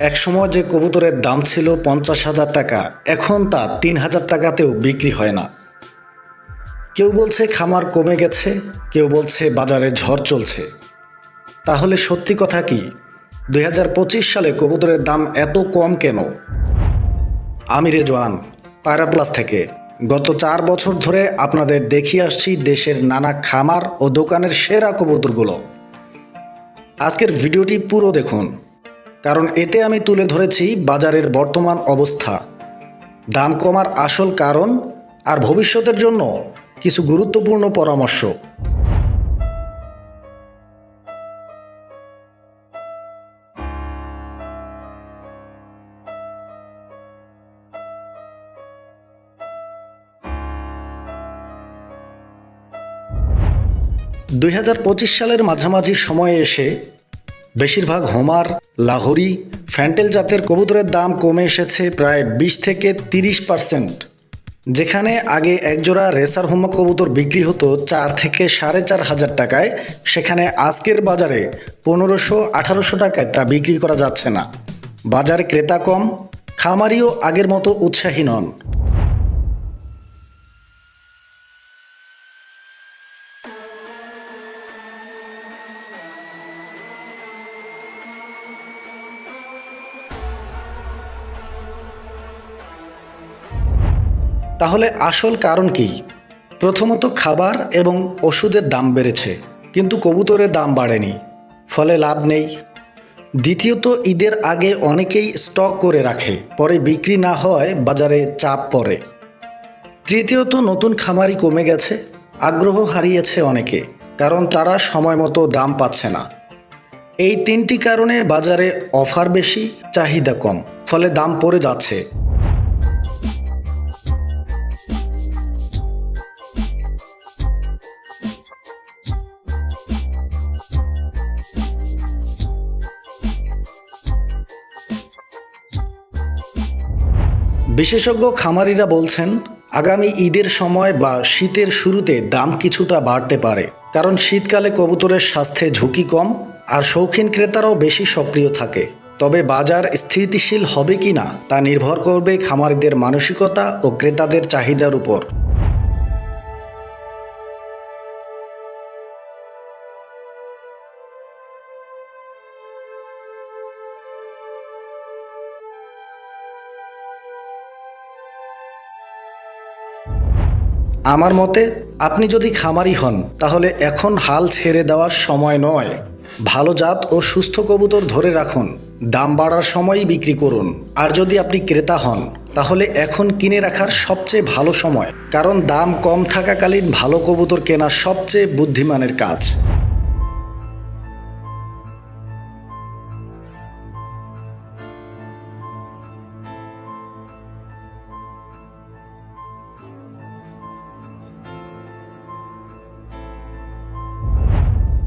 একসময় যে কবুতরের দাম ছিল পঞ্চাশ হাজার টাকা, এখন তা তিন হাজার টাকাতেও বিক্রি হয় না। কেউ বলছে খামার কমে গেছে, কেউ বলছে বাজারে ঝড় চলছে। তাহলে সত্যি কথা কি? দু হাজার পঁচিশ সালে কবুতরের দাম এত কম কেন? আমি রেজওয়ান, পায়রা প্লাস থেকে। গত চার বছর ধরে আপনাদের দেখিয়ে আসছি দেশের নানা খামার ও দোকানের সেরা কবুতরগুলো। আজকের ভিডিওটি পুরো দেখুন। কারণ এতে আমি তুলে ধরেছি বাজারের বর্তমান অবস্থা। দাম কমার আসল কারণ আর ভবিষ্যতের জন্য কিছু গুরুত্বপূর্ণ পরামর্শ। দুই হাজার পঁচিশ সালের মাঝামাঝি সময়ে এসে বেশিরভাগ হোমার লাহোরি ফ্যান্টেল জাতের কবুতরের দাম কমে এসেছে প্রায় বিশ থেকে তিরিশ পার্সেন্ট। যেখানে আগে একজোড়া রেসার হোমা কবুতর বিক্রি হতো চার থেকে সাড়ে চার হাজার টাকায়, সেখানে আজকের বাজারে পনেরোশো আঠারোশো টাকায় তা বিক্রি করা যাচ্ছে না। বাজারে ক্রেতা কম, খামারিও আগের মতো উৎসাহী নন। তাহলে আসল কারণ কি? প্রথমত খাবার এবং ওষুধের দাম বেড়েছে, কিন্তু কবুতরের দাম বাড়েনি, ফলে লাভ নেই। দ্বিতীয়ত, ঈদের আগে অনেকেই স্টক করে রাখে, পরে বিক্রি না হওয়ায় বাজারে চাপ পড়ে। তৃতীয়ত, নতুন খামারি কমে গেছে, আগ্রহ হারিয়েছে অনেকে, কারণ তারা সময় মতো দাম পাচ্ছে না। এই তিনটি কারণে বাজারে অফার বেশি, চাহিদা কম, ফলে দাম পড়ে যাচ্ছে। বিশেষজ্ঞ খামারিরা বলছেন, আগামী ঈদের সময় বা শীতের শুরুতে দাম কিছুটা বাড়তে পারে, কারণ শীতকালে কবুতরের স্বাস্থ্যে ঝুঁকি কম আর শৌখিন ক্রেতারাও বেশি সক্রিয় থাকে। তবে বাজার স্থিতিশীল হবে কি না তা নির্ভর করবে খামারিদের মানসিকতা ও ক্রেতাদের চাহিদার উপর। আমার মতে, আপনি যদি খামারি হন, তাহলে এখন হাল ছেড়ে দেওয়ার সময় নয়। ভালো জাত ও সুস্থ কবুতর ধরে রাখুন। দাম বাড়ার সময়ই বিক্রি করুন। আর যদি আপনি ক্রেতা হন, তাহলে এখন কিনে রাখার সবচেয়ে ভালো সময়। কারণ দাম কম থাকাকালীন ভালো কবুতর কেনা সবচেয়ে বুদ্ধিমানের কাজ।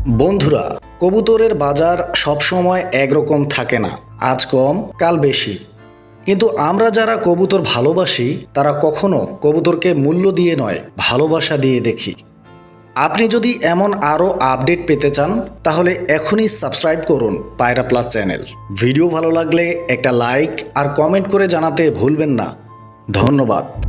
বন্ধুরা, কবুতরের বাজার সবসময় একরকম থাকে না, আজ কম, কাল বেশি। কিন্তু আমরা যারা কবুতর ভালোবাসি, তারা কখনো কবুতরকে মূল্য দিয়ে নয়, ভালোবাসা দিয়ে দেখি। আপনি যদি এমন আরও আপডেট পেতে চান, তাহলে এখনই সাবস্ক্রাইব করুন পায়রা প্লাস চ্যানেল। ভিডিও ভালো লাগলে একটা লাইক আর কমেন্ট করে জানাতে ভুলবেন না। ধন্যবাদ।